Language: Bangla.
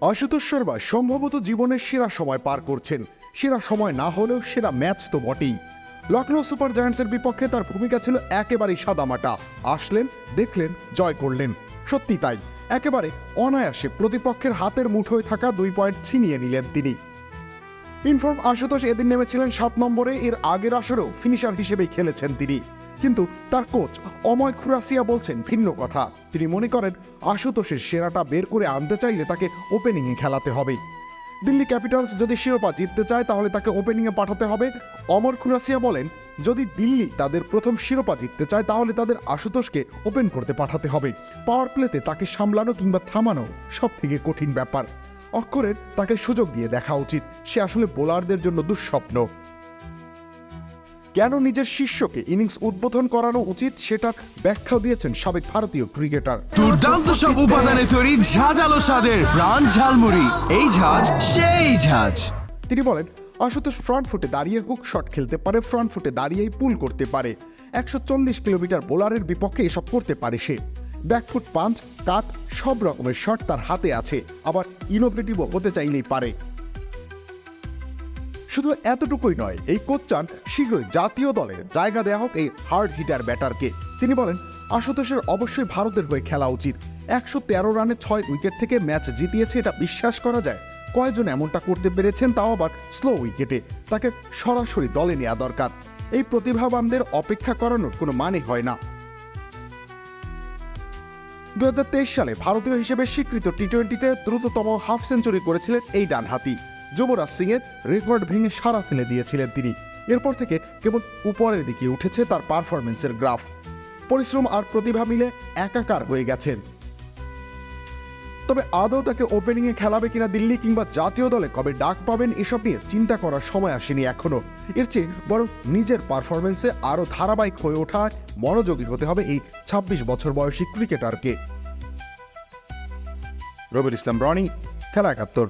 আশুতোষ শর্মা সম্ভবত জীবনের সেরা সময় পার করছেন। সেরা সময় না হলেও সেরা ম্যাচ তো বটেই। লখনৌ সুপার জায়ান্টসের বিপক্ষে তার ভূমিকা ছিল একেবারেই সাদামাটা। আসলেন, দেখলেন, জয় করলেন। সত্যি তাই। একেবারে অনায়াসে প্রতিপক্ষের হাতের মুঠোয় থাকা দুই পয়েন্ট ছিনিয়ে নিলেন তিনি। ইনফর্ম, আশুতোষ এদিন নেমেছিলেন সাত নম্বরে। এর আগের আসরেও ফিনিশার হিসেবেই খেলেছেন তিনি। কিন্তু তার কোচ অময় খুরাসিয়া বলছেন ভিন্ন কথা। তিনি মনে করেন, আশুতোষের সেরাটা বের করে আনতে চাইলে তাকে ওপেনিংয়ে খেলাতে হবে। দিল্লি ক্যাপিটালস যদি শিরোপা জিততে চায়, তাহলে তাকে ওপেনিংয়ে পাঠাতে হবে। অমর খুরাসিয়া বলেন, যদি দিল্লি তাদের প্রথম শিরোপা জিততে চায়, তাহলে তাদের আশুতোষকে ওপেন করতে পাঠাতে হবে। পাওয়ার প্লেতে তাকে সামলানো কিংবা থামানো সব থেকে কঠিন ব্যাপার। অক্ষরের তাকে সুযোগ দিয়ে দেখা উচিত। সে আসলে বোলারদের জন্য দুঃস্বপ্ন। কেন নিজের শিষ্যকে ইনিংস উদ্বোধন করানো উচিত সেটার ব্যাখ্যাও দিয়েছেন সাবেক ভারতীয় ক্রিকেটার। দুর্দান্ত সব উপাদানে তৈরি ঝাঁঝালো স্বাদের প্রাণ ঝালমুড়ি। এই ঝাঁজ সেই ঝাঁজ। তিনি বলেন আশুতোষ ফ্রন্ট ফুটে দাঁড়িয়ে হুক শট খেলতে পারে ফ্রন্ট ফুটে দাঁড়িয়েই পুল করতে পারে। একশো চল্লিশ কিলোমিটার বোলারের বিপক্ষে এসব করতে পারে সে। ব্যাকফুট পাঞ্চ কাট সব রকমের শট তার হাতে আছে। আবার ইনোভেটিভও হতে চাইলেই পারে। শুধু এতটুকুই নয়, এই কোচ চান শীঘ্রই জাতীয় দলে জায়গা দেওয়া হোক এই হার্ড হিটার ব্যাটারকে তিনি বলেন, আশুতোষের অবশ্যই ভারতের হয়ে খেলা উচিত। একশো তেরো রানে ছয় উইকেট থেকে ম্যাচ জিতিয়েছে, এটা বিশ্বাস করা যায়। কয়জন এমনটা করতে পেরেছেন তাও আবার স্লো উইকেটে। তাকে সরাসরি দলে নেওয়া দরকার। এই প্রতিভাবানদের অপেক্ষা করানোর কোনো মানে হয় না। দু সালে ভারতীয় হিসেবে স্বীকৃত টি টোয়েন্টিতে দ্রুততম হাফ সেঞ্চুরি করেছিলেন এই ডানহাতি। যুবরাজ সিংয়ের রেকর্ড ভেঙে সারা ফেলে দিয়েছিলেন তিনি। এরপর থেকে কেবল উপরের দিকে উঠেছে তার পারফরমেন্সের গ্রাফ। পরিশ্রম আর প্রতিভা মিলে একাকার হয়ে গেছেন। তবে আদৌ তাকে ওপেনিংয়ে খেলাবে কিনা দিল্লি কিংবা জাতীয় দলে কবে ডাক পাবেন এসব নিয়ে চিন্তা করার সময় আসেনি এখনও। এর চেয়ে বরং নিজের পারফরমেন্সে আরও ধারাবাহিক হয়ে ওঠায় মনোযোগী হতে হবে এই ২৬ বছর বয়সী ক্রিকেটারকে। রবির ইসলাম রনি, খেলা একাত্তর।